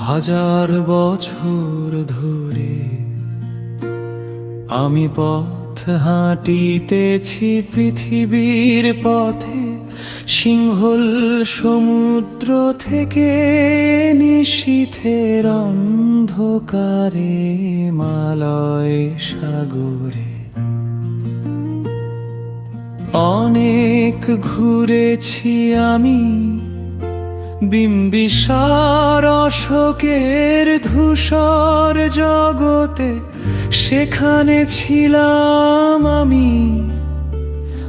হাজার বছর ধরে আমি পথ হাঁটিতেছি পৃথিবীর পথে, সিংহল সমুদ্র থেকে নিশীথের অন্ধকারে, মালয় সাগরে। অনেক ঘুরেছি আমি বিম্বিসার অশোকের ধূসর জগতে সেখানে ছিলাম আমি।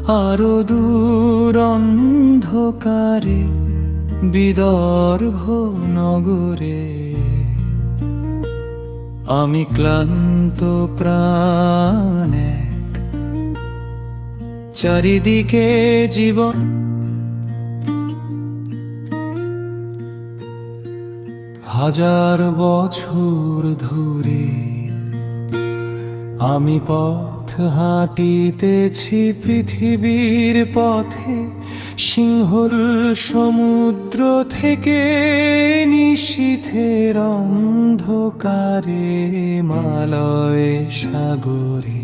আরও দূর অন্ধকারে, বিদর্ভ নগরে। আমি ক্লান্ত প্রাণ এক। চারিদিকে জীবন হাজার বছর ধরে আমি পথ হাঁটিতেছি পৃথিবীর পথে, সিংহল সমুদ্র থেকে নিশীথের অন্ধকারে, মালয় সাগরে।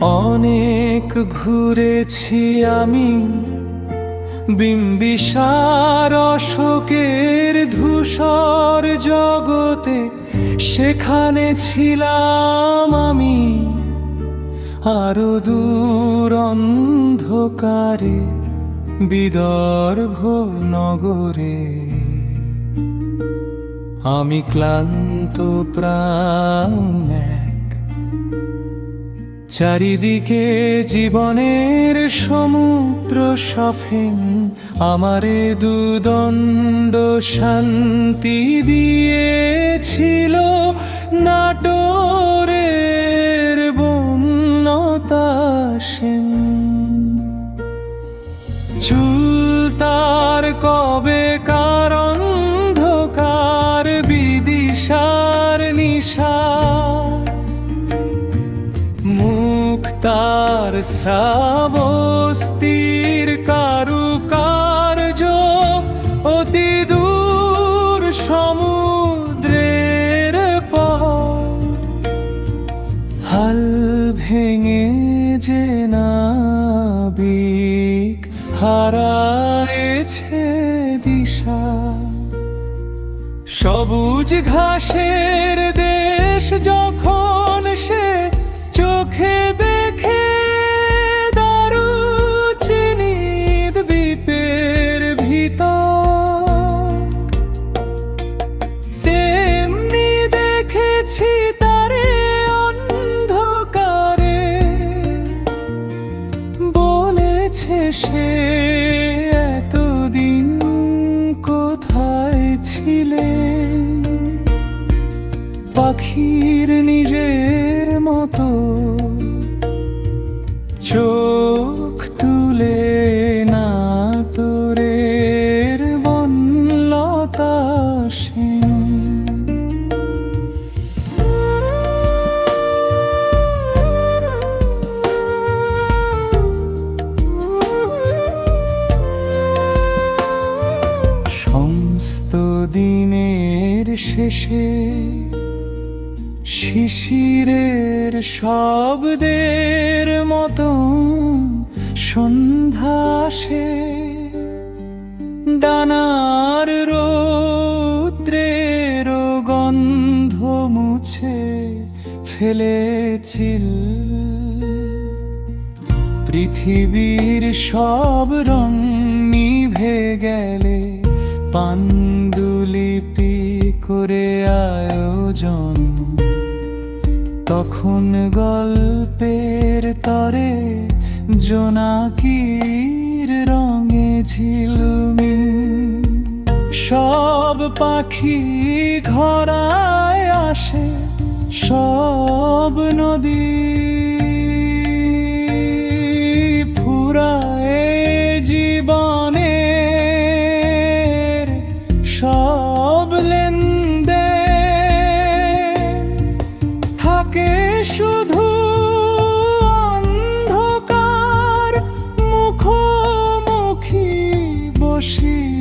অনেক ঘুরেছি আমি বিম্বিসার অশোকের ধূসর জগতে সেখানে ছিলাম আমি। আরও দূর অন্ধকারে, বিদর্ভ নগরে। আমি ক্লান্ত প্রাণ চারিদিকে জীবনের সমুদ্র সফেন আমারে দুদণ্ড শান্তি দিয়েছিল নাটোরের তার কারু কারুকার্য অতি দূর সমুদ্রের হাল ভেঙে যে নাবিক হারায়েছে দিশা। সবুজ ঘাসের দেশ যখন সে চোখে দেখে সে এতদিন কোথায় ছিলেন পাখির নিজের মতো চোখ শেষে শিশিরের শব্দের মতো সন্ধ্যা আসে। ডানার রৌদ্রের গন্ধ মুছে ফেলেছিল। পৃথিবীর সব রং নিভে গেলে করে আয়োজন। তখন গল্পের তরে জোনাকির রঙে ঝিলমি সব পাখি ঘরায় আসে সব নদী she